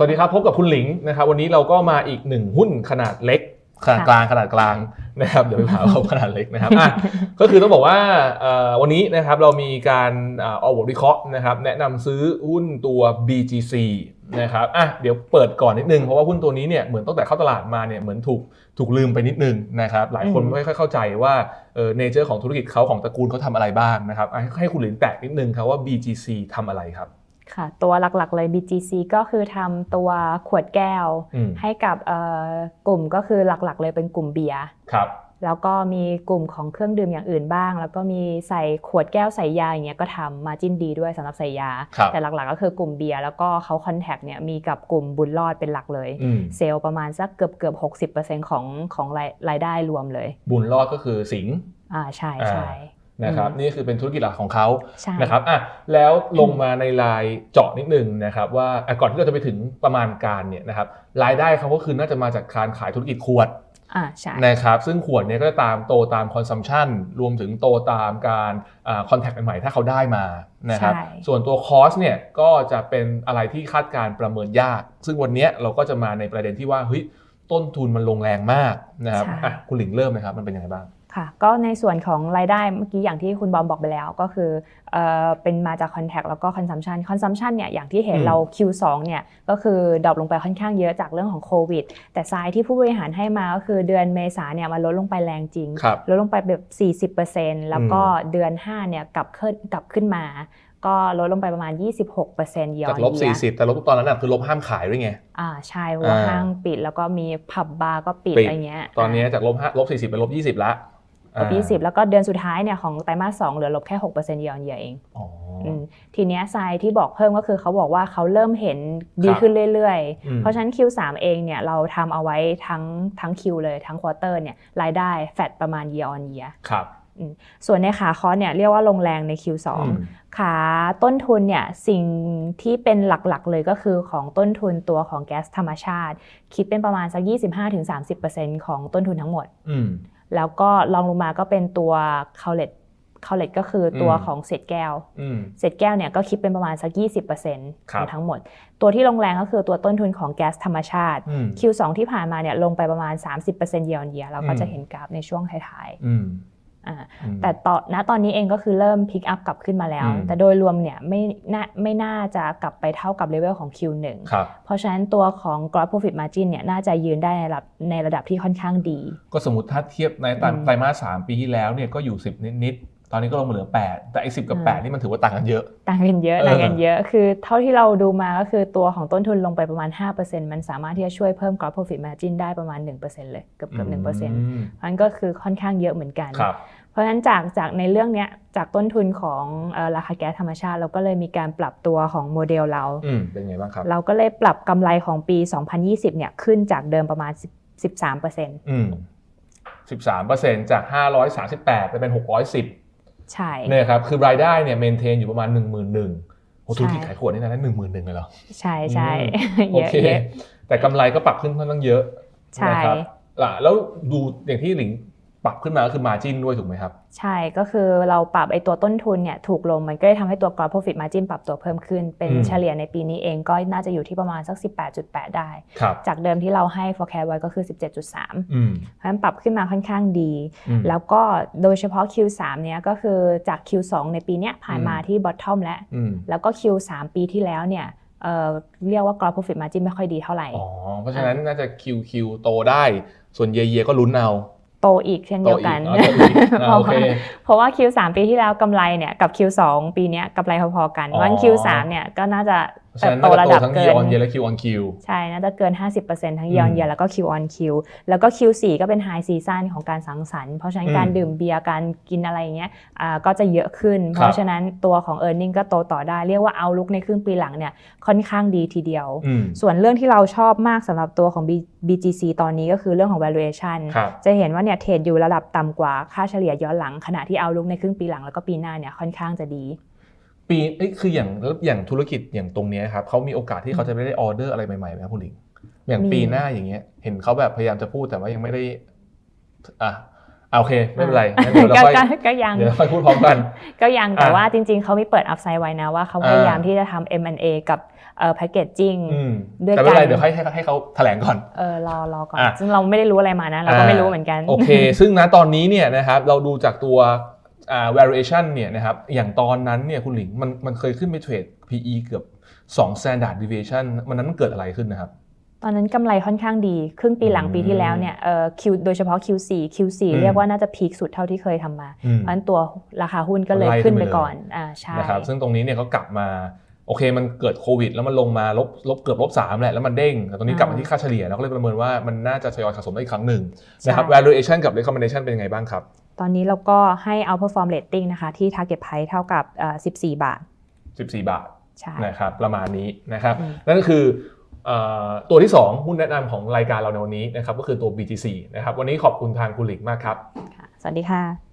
สวัสดีครับพบกับคุณหลิงนะครับวันนี้เราก็มาอีกหนึ่งหุ้นขนาดเล็กขนาดกลางขนาดกลางนะครับเดี๋ยวไปหาเขาขนาดเล็กนะครับอะก็คือต้องบอกว่าเอ่อวันนี้นะครับเรามีการอ่าออกบทวิเคราะห์นะครับแนะนำซื้อหุ้นตัว BGC นะครับอะเดี๋ยวเปิดก่อนนิดนึงเพราะว่าหุ้นตัวนี้เนี่ยเหมือนตั้งแต่เข้าตลาดมาเนี่ยเหมือนถูกถูกลืมไปนิดนึงนะครับหลายคนอืมไม่ค่อยเข้าใจว่าเออเนเจอร์ของธุรกิจเขาของตระกูลเขาทำอะไรบ้างนะครับอะให้คุณหลิงแตกนิดนึงครับว่า BGC ทำอะไรครับ ค่ะ ตัวหลักๆเลย BGC ก็คือทำตัวขวดแก้วอืมให้กับเอ่อกลุ่มก็คือหลักๆ เลยเป็นกลุ่มเบียร์ครับแล้วก็มีกลุ่มของเครื่องดื่มอย่างอื่นบ้าง แล้วก็มีใส่ขวดแก้วใส่ยาอย่างเงี้ยก็ทำมาจิ้นดีด้วยสำหรับใส่ยาครับแต่หลักๆก็คือกลุ่มเบียร์แล้วก็เขาคอนแทคเนี่ยมีกับกลุ่มบุญรอดเป็นหลักเลยอืมเซลล์ประมาณสักเกือบเกือบหกสิบเปอร์เซ็นต์ของของรายรายได้รวมเลย บุญรอดก็คือสิงห์อ่าใช่อ่าใช่ นะครับอืมนี่คือเป็นธุรกิจหลักของเขาใช่นะครับอะแล้วลงมาในรายเจาะนิดนึงนะครับว่าอะก่อนที่เราจะไปถึงประมาณการเนี่ยนะครับรายได้เขาก็คือน่าจะมาจากการขายธุรกิจขวดอ่าใช่นะครับซึ่งขวดเนี่ยก็จะตามโตตามคอนซัมชันรวมถึงโตตามการคอนแทคใหม่ๆถ้าเขาได้มานะครับใช่ส่วนตัวคอสเนี่ยก็จะเป็นอะไรที่คาดการณ์ประเมินยาก ซึ่งวันเนี้ยเราก็จะมาในประเด็นที่ว่าเฮ้ยต้นทุนมันลงแรงมากนะครับใช่อะคุณหลิงเริ่มเลยครับมันเป็นยังไงบ้าง ค่ะก็ในส่วนของรายได้เมื่อกี้อย่างที่คุณบอมบอกไปแล้วก็คือเอ่อเป็นมาจาก Contact แล้วก็ Consumption Consumption เนี่ยอย่างที่เห็นอืมเรา Q2 เนี่ยก็คือดรอปลงไปค่อนข้างเยอะจากเรื่องของโควิด แต่ทรายที่ผู้บริหารให้มาก็คือเดือนเมษาเนี่ยมันลดลงไปแรงจริงครับลดลงไปแบบ 40%แล้วก็เดือน 5เนี่ยกลับขึ้นกลับขึ้นมาก็ลดลงไปประมาณ 26%ย้อจานกลบ 40 แต่ลบตอนนั้นนะคือลบห้ามขายด้วยไง อ่าใช่เพราะว่าอ่าห้างปิดแล้วก็มีผับบาร์ก็ปิดปิดอะไรเงี้ย ตอนนี้จากลบห้าลบ40เป็นลบ 20ละลบยี่สิบแล้วก็เดือนสุดท้ายเนี่ยของไตรมาสสองเหลือลบแค่6%เยอนเยียเองอ๋อออืมทีเนี้ยทรายที่บอกเพิ่มก็คือเขาบอกว่าเขาเริ่มเห็นดีครับขึ้นเรื่อยอืมๆเพราะฉะนั้น Q3 เองเนี่ยเราทำเอาไว้ทั้งทั้ง Q เลยทั้งควอเตอร์เนี่ยรายได้แฟดประมาณ year on year ครับ ส่วนในขาคอสเนี่ยเรียกว่าลงแรงใน Q2 อืมขาต้นทุนเนี่ยสิ่งที่เป็นหลักๆเลยก็คือของต้นทุนตัวของแก๊สธรรมชาติ คิดเป็นประมาณสัก 25-30%ของต้นทุนทั้งหมดอืมแล้วก็ลองลงมาก็เป็นตัว c o u l e t c o u l e t ก็คือตัวอืมของเศษแก้วอืมเศษแก้วเนี่ยก็คิดเป็นประมาณสัก 20%คขรับองทั้งหมด ตัวที่ลงแรงก็คือตัวต้นทุนของแก๊สธรรมชาติอืม Q2 ที่ผ่านมาเนี่ยลงไปประมาณ 30% year on year เราก็อืมจะเห็นกราฟในช่วงท้ายอืมๆอ่าอืม แต่ต่อณตอนนี้เองก็คือเริ่มพิกอัพกลับขึ้นมาแล้วอืมแต่โดยรวมเนี่ยไม่น่าไม่น่าจะกลับไปเท่ากับเลเวลของ Q1 ครับเพราะฉะนั้นตัวของ gross profit margin เนี่ยน่าจะยืนได้ในระดับในระดับที่ค่อนข้างดี ก็สมมติถ้าเทียบในไตรอืมไตรมาสสามปีที่แล้วเนี่ยก็อยู่ 10 นิดๆ ตอนนี้ก็ลงมาเหลือ 8 แต่ไอ้สิกับอ่า8นี่มันถือว่าต่างกันเยอะ ต่างกันเยอะเออต่างกันเยอะ คือเท่าที่เราดูมาก็คือตัวของต้นทุนลงไปประมาณ 5%มันสามารถที่จะช่วยเพิ่ม gross profit margin ได้ประมาณ 1%เลยเกือบเกือบ1%เพราะอืมฉะนั้นก็คือค่อนข้างเยอะเหมือนกันครับเพราะฉะนั้นจากจากในเรื่องเนี้ยจากต้นทุนของเอ่อราคาแก๊สธรรมชาติ เราก็เลยมีการปรับตัวของโมเดลเราอืมเป็นไงบ้างครับเราก็เลยปรับกำไรของปี 2020เนี่ยขึ้นจากเดิมประมาณ10 13%อืม13%จาก 538ไปเป็น 610 ใช่เนี่ยครับคือรายได้เนี่ยเมนเทนอยู่ประมาณ 1 1 0 0 0โอ้ธุรกิจใช่ขายขวดนี่นะได้หนึ่งหมื่นหนึ่งเลยเหรอ ใช่ใช่อืมเยโออะเคเยอะแต่กำไรก็ปรับขึ้นค่อนข้างเยอะใช่นะครับอะแล้วดูอย่างที่หลิง ปรับขึ้นมาก็คือมาจินด้วยถูกไหมครับ ใช่ก็คือเราปรับไอตัวต้นทุนเนี่ยถูกลงมันก็เลยทำให้ตัว gross profit margin ปรับตัวเพิ่มขึ้น เป็นอืม เฉลี่ยในปีนี้เองก็น่าจะอยู่ที่ประมาณสัก 18.8 ได้ ครับ จากเดิมที่เราให้ forecast ไว้ก็คือ 17.3 อืมเพราะฉะนั้นปรับขึ้นมาค่อนข้างดี อืม แล้วก็โดยเฉพาะ Q3 เนี่ยก็คือจาก Q2 ในปีเนี้ยผ่านมาอืม ที่ bottom แล้ว อืมแล้วก็ Q3 ปีที่แล้วเนี่ยเอ่อเรียกว่า gross profit margin ไม่ค่อยดีเท่าไหร่ อ๋อเพราะฉะนั้นน่าจะ QQ โตได้ ส่วนเยเยก็ลุ้นเอา โตอีกเช่นเดียวกันโตอีกอ๋อโตอีกอ่าเพราะโอเคว่าเพราะว่า Q3 ปีที่แล้วกำไรเนี่ยกับ Q2 ปีเนี้ยกำไรพอๆกันอ๋อวัน Q3 เนี่ยก็น่าจะเพราะฉะเตินั้บนโตน่าจะระโตดับทั้งเกิ year น on year และ Q on Q ใช่น่าจะเกิน 50%ทั้ง year on อืม year แล้วก็ Q on Q แล้วก็ Q4 ก็เป็น high season ของการสังสรรค์ เพราะฉะนั้นอืมการดื่มเบียร์การกินอะไรอย่างเงี้ยอ่าก็จะเยอะขึ้น เพราะฉะนั้นตัวของ e a r n i n g ก็โตต่อได้ เรียกว่าเอาลุกในครึ่งปีหลังเนี่ยค่อนข้างดีทีเดียวอืมส่วนเรื่องที่เราชอบมากสำหรับตัวของ B- BGC ตอนนี้ก็คือเรื่องของ valuation ครับจะเห็นว่าเนี่ยเทรดอยู่ระดับต่ำกว่าค่าเฉลี่ยย้อนหลังขณะที่เอาลุกในครึ่งปีหลังแล้วก็ปีหน้าเนี่ยค่อนข้างจะดี ปีเอ้ยคืออย่างแล้วอย่างธุรกิจอย่างตรงเนี้ยครับเขามีโอกาสที่เขาจะไม่ได้ออเดอร์อะไรใหม่ๆไหมครับคุณหลิงอย่างมีปีหน้าอย่างเงี้ย เห็นเขาแบบพยายามจะพูดแต่ว่ายังไม่ได้อะอะโอเค ไม่เป็นไรงั้นเดี๋ยวเราก็ค่อยก็ก็ยังเดี๋ยวค่อยพูดพร้อมกัน ก็ยังแต่อะว่าจริง ๆเขามีเปิดอัพไซด์ไว้นะว่าเขาอ่าพยายามที่จะทำ M&A กับเอ่อแพคเกจจิ้งอืมด้วยแต่ไม่เป็นไรกันเดี๋ยวให้ให้ให้เขาแถลงก่อนเออรอรอก่อนอะซึ่งเราไม่ได้รู้อะไรมานะ เราก็ไม่รู้เหมือนกัน โอเค ซึ่งณตอนนี้เนี่ยนะครับเราดูจากตัวอ่า variation เนี่ยนะครับอย่างตอนนั้นเนี่ยคุณหลิงมันมันเคยขึ้นไปเทรด PE เกือบ 2 standard deviation มันนั้นมันเกิดอะไรขึ้นนะครับ ตอนนั้นกำไรค่อนข้างดี ครึ่งปีหลังอืมปีที่แล้วเนี่ยเอ่อ Q โดยเฉพาะ Q4 Q4 อืมเรียกว่าน่าจะพีคสุดเท่าที่เคยทำมาอืมเพราะฉะนั้นตัวราคาหุ้นก็เลยไล่ขึ้ขึ้นนไปไปเลยก่อนอ่าใช่นะครับซึ่งตรงนี้เนี่ยก็กลับมาโอเคมันเกิดโควิด แล้วมันลงมาลบลบเกือบลบสามแหละแล้วมันเด้งแต่ตรงนี้กลับมาที่ค่าเฉลี่ยเราก็เลยประเมินว่ามันน่าจะทยอยสะสมได้อีกครั้งหนึ่งนะครับ valuation กับ recommendation เป็นยังไงบ้างครับ ตอนนี้เราก็ให้ outperform rating นะคะที่ target price เท่ากับเอ่อ14 บาท 14 บาทใช่นะครับประมาณนี้นะครับอืมนั่นก็คือเอ่อตัวที่ 2 หุ้นแนะนำของรายการเราในวันนี้นะครับก็คือตัว BTC นะครับวันนี้ขอบคุณทางคุณหลิงมากครับค่ะสวัสดีค่ะ